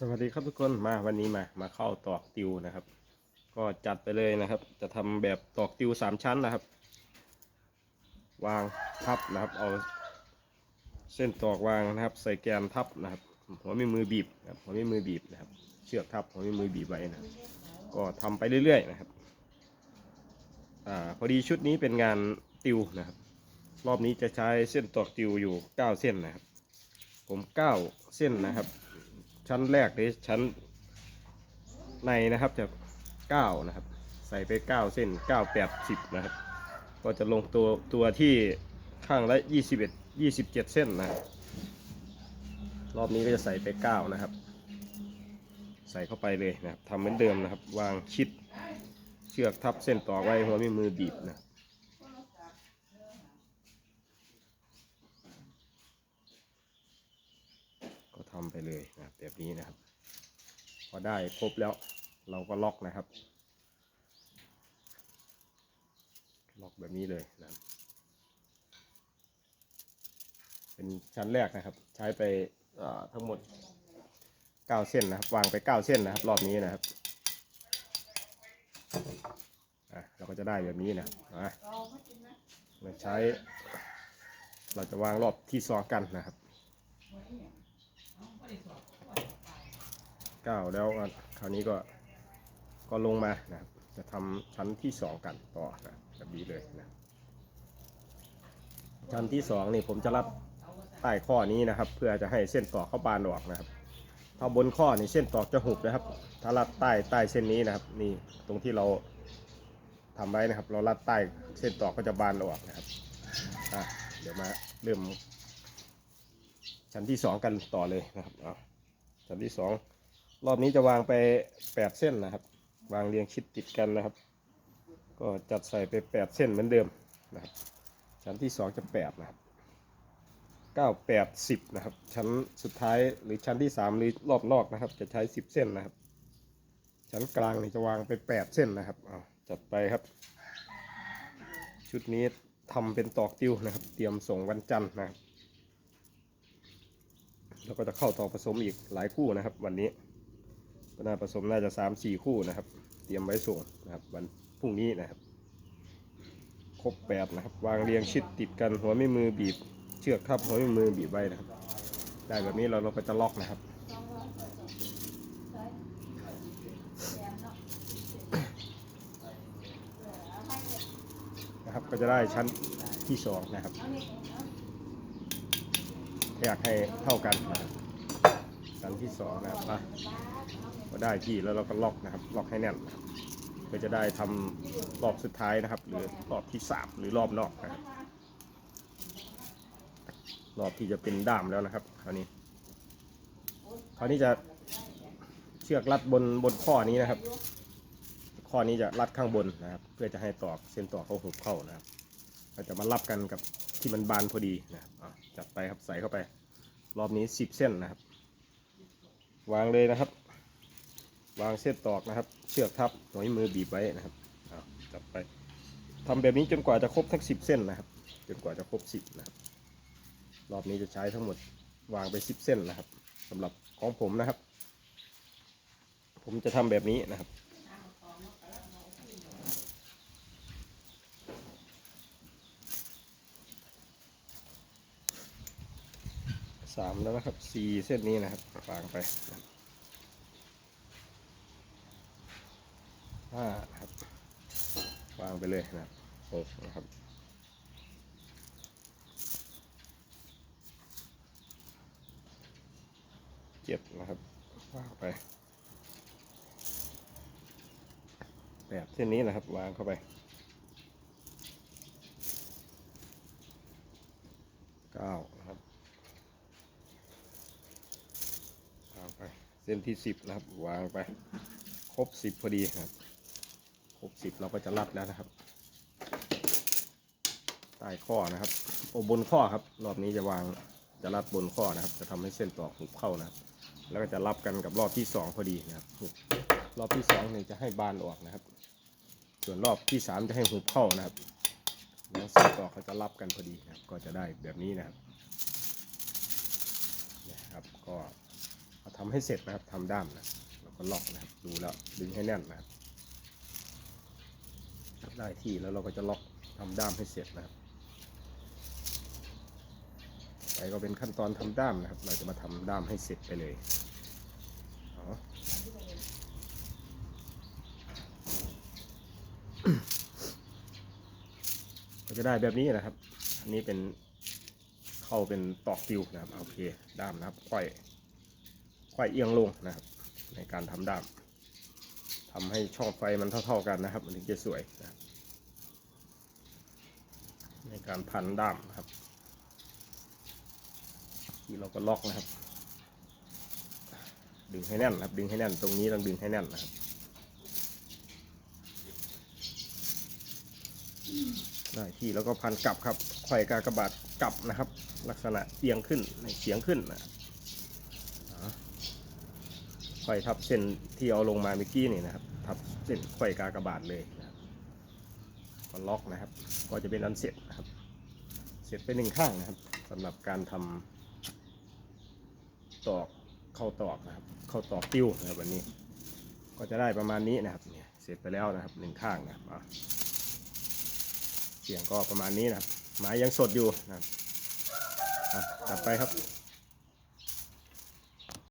สวัสดีครับทุกคนมาวันนี้มามาเข้าตอกติวนะครับ ก็จัดไปเลยนะครับ จะทำแบบตอกติวสามชั้นนะครับ วางทับนะครับ เอาเส้นตอกวางนะครับ ใส่แกนทับนะครับหัวไม่มือบีบนะครับหัวไม่มือบีบนะครับ เชือกทับหัวไม่มือบีบไว้นะครับก็ทำไปเรื่อยๆนะครับอ่าพอดีชุดนี้เป็นงานติวนะครับ รอบนี้จะใช้เส้นตอกติวอยู่ 9 เส้นนะครับ ผม 9 เส้นนะครับ ชั้นแรกหรือชั้นในนะครับจะ9นะครับ ใส่ไป9เส้น9 8 10นะครับ ก็จะลงตัวตัวที่ข้างละ21 27เส้นนะรรอบนี้ก็จะใส่ไป9นะครับ ใส่เข้าไปเลยนะครับทำเหมือนเดิมนะครับ วางชิดเชือกทับเส้นต่อไว้หัวไม่มือบีบนะครับ ก็ทำไปเลยนะครับ แบบนี้นะครับ พอได้ครบแล้วเราก็ล็อกนะครับ ล็อกแบบนี้เลยนะเป็นชั้นแรกนะครับ ใช้ไปทั้งหมด 9 เส้นนะครับ วางไป 9 เส้นนะครับ รอบนี้นะครับเราก็จะได้แบบนี้นะครับเราใช้ เราจะวางรอบที่สองกันนะครับ ก้าแล้วคราวนี้ก็ก็ลงมานะครับจะทำชั้นที่สองกันต่อนะแบบนี้เลยนะชั้นที่สองนี่ผมจะรัดใต้ข้อนี้นะครับ เพื่อจะให้เส้นตอกเข้าบานออกนะครับถ้าบนข้อนี่เส้นตอกจะหุบนะครับ ถ้ารัดใต้ใต้เส้นนี้นะครับ นี่ตรงที่เราทำไว้นะครับ เรารัดใต้เส้นตอกก็จะบานออกนะครับอะเดี๋ยวมาเริ่มชั้นที่สองกันต่อเลยนะครับเอาชั้นที่สอง รอบนี้จะวางไปแปดเส้นนะครับ วางเรียงชิดติดกันนะครับ ก็จัดใส่ไปแปดเส้นเหมือนเดิมนะครับ ชั้นที่สองจะแปดนะครับเก้าแปดสิบนะครับ ชั้นสุดท้ายหรือชั้นที่สามหรือรอบนอกนะครับ จะใช้สิบเส้นนะครับ ชั้นกลางนี่จะวางไปแปดเส้นนะครับเอาจัดไปครับ ชุดนี้ทำเป็นตอกติ้วนะครับ เตรียมส่งวันจันทร์นะครับแล้วก็จะเข้าต่อผสมอีกหลายคู่นะครับวันนี้ น่าผสมน่าจะสามสี่คู่นะครับ เตรียมไว้ส่งนะครับ วันพรุ่งนี้นะครับ ครบแปดนะครับ วางเรียงชิดติดกันหัวไม่มือบีบ เชือกทับหัวไม่มือบีบไว้นะครับ ได้แบบนี้เราเราก็จะล็อกนะครับนะครับก็จะได้ชั้นที่สองนะครับอยากให้เท่ากันชั้นที่สองนะครับ ก็ได้ที่แล้วเราก็ล็อกนะครับ ล็อกให้แน่นเพื่อจะได้ทำรอบสุดท้ายนะครับ หรือรอบที่สามหรือรอบนอกนะครับรอบที่จะเป็นด้ามแล้วนะครับคราวนี้คราวนี้จะเชือกรัดบนบนข้อนี้นะครับ ข้อนี้จะรัดข้างบนนะครับ เพื่อจะให้ตอกเส้นตอกเขาหุบเข้านะครับเราจะมารับกันกับที่มันบานพอดีนะครับจัดไปครับใส่เข้าไป รอบนี้สิบเส้นนะครับ วางเลยนะครับ วางเส้นตอกนะครับ เชือกทับหัวมือบีบไว้นะครับอะจัดไปทำแบบนี้จนกว่าจะครบทั้งสิบเส้นนะครับ จนกว่าจะครบสิบนะครับ รอบนี้จะใช้ทั้งหมดวางไปสิบเส้นนะครับสำหรับของผมนะครับ ผมจะทำแบบนี้นะครับสามแล้วนะครับสี่เส้นนี้นะครับวางไปนะครับ ห้าครับวางไปเลยนะครับหกนะครับเจ็ดนะครับวางไปแปดเส้นนี้นะครับ วางเข้าไปเก้านะครับวางไป เส้นที่สิบนะครับ วางไป ครบสิบพอดีครับ ครบสิบเราก็จะรัดแล้วนะครับ ใต้ข้อนะครับ โอบนข้อครับ รอบนี้จะวางจะรัดบนข้อนะครับ จะทำให้เส้นตอกหุบเข้านะครับ แล้วก็จะรับกันกับรอบที่สองพอดีนะครับ รอบที่สองเนี่ยจะให้บานออกนะครับ ส่วนรอบที่สามจะให้หุบเข้านะครับ แล้วเส้นตอกเขาจะรับกันพอดีนะครับ ก็จะได้แบบนี้นะครับนะครับก็ทเอาทำให้เสร็จนะครับทำด้ามนะแล้วก็ล็อกนะครับ ดูแล้วดึงให้แน่นนะครับ ได้ที่แล้วเราก็จะล็อกทำด้ามให้เสร็จนะครับไปก็เป็นขั้นตอนทำด้ามนะครับ เราจะมาทำด้ามให้เสร็จไปเลยก็จะได้แบบนี้นะครับ อันนี้เป็นเข้าเป็นตอกติวนะครับโอเคด้ามนะครับค่อยค่อยเอียงลงนะครับ ในการทำด้ามทำให้ช่องไฟมันเท่า ๆกันนะครับ มันถึงจะสวยนะครับ ในการพันด้ามครับ ที่เราก็ล็อกนะครับ ดึงให้แน่นครับ ดึงให้แน่นตรงนี้ต้องดึงให้แน่นนะครับได้ที่แล้วก็พันกลับครับไขว่กากบาทกลับนะครับ ลักษณะเอียงขึ้นเฉียงขึ้นนะไขว่ทับเส้นที่เอาลงมาเมื่อกี้นี่นะครับ ทับเส้นไขว่กากบาทเลย นะครับก็ล็อกนะครับ ก็จะเป็นอันเสร็จนะครับ เสร็จไปหนึ่งข้างนะครับสำหรับการทำตอกเข้าตอกนะครับ เข้าตอกติ้วนะครับวันนี้ ก็จะได้ประมาณนี้นะครับเนี่ยเสร็จไปแล้วนะครับหนึ่งข้างนะครับอะเสียงก็ประมาณนี้นะครับไม้ยังสดอยู่นะครับตัดไปครับ